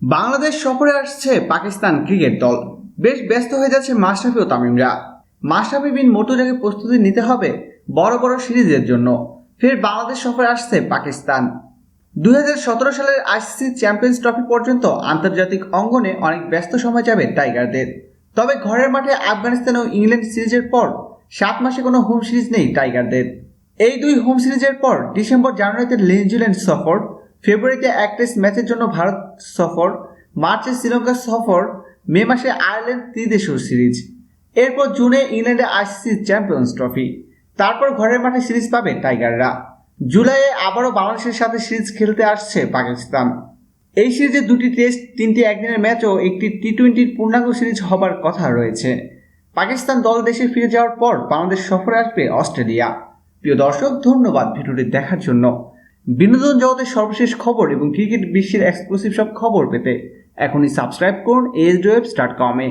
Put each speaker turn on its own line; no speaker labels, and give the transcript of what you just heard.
বাংলাদেশ সফরে আসছে পাকিস্তান ক্রিকেট দল। বেশ ব্যস্ত হয়ে যাচ্ছে মাশরাফি ও তামিমরা। মাশরাফি বিন মর্তুজাকে প্রস্তুতি নিতে হবে বড় বড় সিরিজের জন্য। ফের বাংলাদেশ সফরে আসছে পাকিস্তান। দুই হাজার সতেরো সালের আইসিসি চ্যাম্পিয়ন্স ট্রফি পর্যন্ত আন্তর্জাতিক অঙ্গনে অনেক ব্যস্ত সময় যাবে টাইগারদের। তবে ঘরের মাঠে আফগানিস্তান ও ইংল্যান্ড সিরিজের পর সাত মাসে কোনো হোম সিরিজ নেই টাইগারদের। এই দুই হোম সিরিজের পর ডিসেম্বর জানুয়ারিতে নিউজিল্যান্ড সফর ফেব্রুয়ারিতে এক টেস্ট ম্যাচের জন্য ভারত সফর, মার্চে শ্রীলঙ্কা সফর, মে মাসে আয়ারল্যান্ড ত্রিদেশীয় সিরিজ। এরপর জুনে ইংল্যান্ডে আইসিসি চ্যাম্পিয়ন্স ট্রফি। তারপর ঘরের মাঠে সিরিজ পাবে টাইগাররা। জুলাইয়ে আবারও বাংলাদেশের সাথে সিরিজ খেলতে আসছে পাকিস্তান। এই সিরিজে দুটি টেস্ট, তিনটি একদিনের ম্যাচ ও একটি টি টোয়েন্টির পূর্ণাঙ্গ সিরিজ হবার কথা রয়েছে। পাকিস্তান দল দেশে ফিরে যাওয়ার পর বাংলাদেশ সফরে আসবে অস্ট্রেলিয়া। প্রিয় দর্শক, ধন্যবাদ ভিডিওটি দেখার জন্য। বিনোদন জগতের সর্বশেষ খবর এবং ক্রিকেট বিশ্বের এক্সক্লুসিভ সব খবর পেতে এখনই সাবস্ক্রাইব করুন এস ডট কমে